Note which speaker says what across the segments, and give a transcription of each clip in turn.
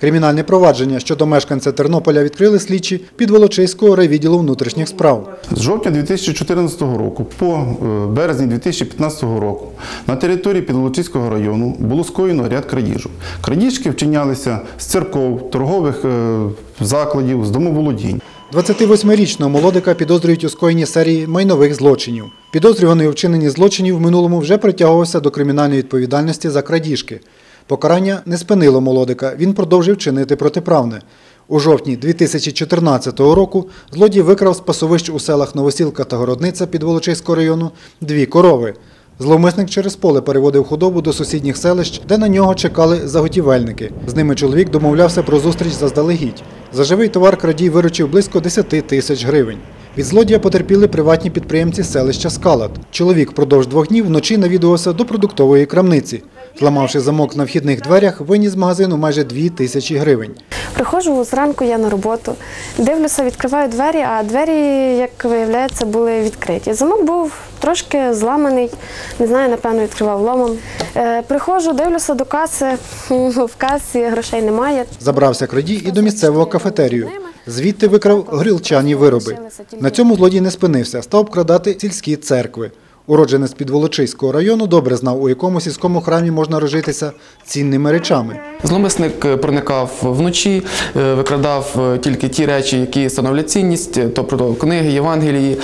Speaker 1: Кримінальне провадження щодо мешканця Тернополя відкрили слідчі Підволочиського райвідділу внутрішніх справ.
Speaker 2: З жовтня 2014 року по е, березень 2015 року на території Підволочиського району було скоєно ряд крадіжок. Крадіжки вчинялися з церков, торгових е, закладів, з домоволодінь.
Speaker 1: 28-річного молодика підозрюють у скоєнні серії майнових злочинів. Підозрюваний у вчиненні злочинів в минулому вже притягувався до кримінальної відповідальності за крадіжки. Покарання не спинило молодика, він продовжив чинити протиправне. У жовтні 2014 року злодій викрав з пасовищ у селах Новосілка та Городниця Підволочиського району дві корови. Зловмисник через поле переводив худобу до сусідніх селищ, де на нього чекали заготівельники. З ними чоловік домовлявся про зустріч заздалегідь. За живий товар крадій виручив близько 10 тисяч гривень. Від злодія потерпіли приватні підприємці селища Скалат. Чоловік впродовж двох днів вночі навідувався до продуктової крамниці. Зламавши замок на вхідних дверях, виніс з магазину майже 2 тисячі гривень.
Speaker 3: Приходжу зранку я на роботу, дивлюся, відкриваю двері, а двері, як виявляється, були відкриті. Замок був трошки зламаний, не знаю, напевно, відкривав ломом. Е, приходжу, дивлюся до каси, в касі грошей немає.
Speaker 1: Забрався крадій і до місцевого кафетерію. Звідти викрав грілчані вироби. На цьому злодій не спинився, став обкрадати сільські церкви. Уродженець Підволочиського району добре знав, у якому сільському храмі можна розжитися цінними речами.
Speaker 4: Зломисник е, проникав вночі, е, викрадав е, тільки ті речі, які становлять цінність, тобто книги, Євангелії,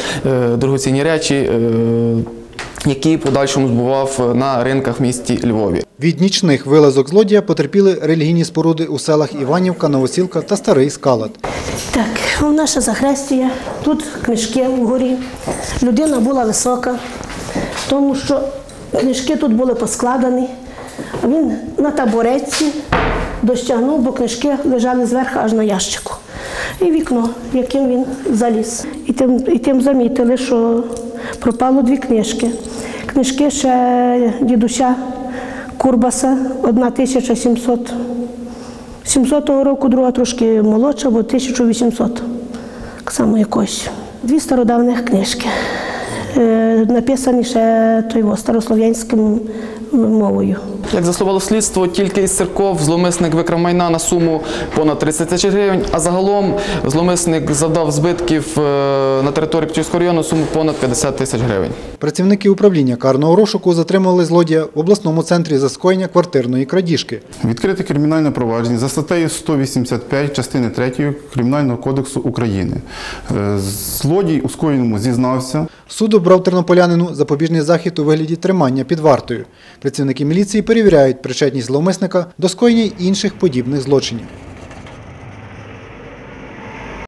Speaker 4: дорогоцінні речі, які в подальшому збував на ринках в місті Львові.
Speaker 1: Від нічних вилазок злодія потерпіли релігійні споруди у селах Іванівка, Новосілка та Старий Скалат.
Speaker 5: Так, наша Захрестія, тут книжки вгорі. Людина була висока, тому що книжки тут були поскладені. Він на табуретці дощагнув, бо книжки лежали зверху аж на ящику. І вікно, яким він заліз. І тим, і тим замітили, що пропало дві книжки. Книжки ще дідуся Курбаса, 1700 700 року, друга трошки молодша, бо 1800. Так само якось. Дві стародавних книжки. Е, написані ще той, старослов'янською мовою.
Speaker 4: Як заслувало слідство, тільки із церков зломисник викрав майна на суму понад 30 тисяч гривень, а загалом зломисник завдав збитків е, на території Птівського району суму понад 50 тисяч гривень.
Speaker 1: Працівники управління карного розшуку затримали злодія в обласному центрі за скоєння квартирної крадіжки.
Speaker 2: Відкрите кримінальне провадження за статтею 185 частини 3 Кримінального кодексу України. Е, Злодій у скоєному зізнався.
Speaker 1: Суд обрав тернополянину запобіжний захід у вигляді тримання під вартою. Працівники міліції перевіряють причетність зловмисника до скоєння інших подібних злочинів.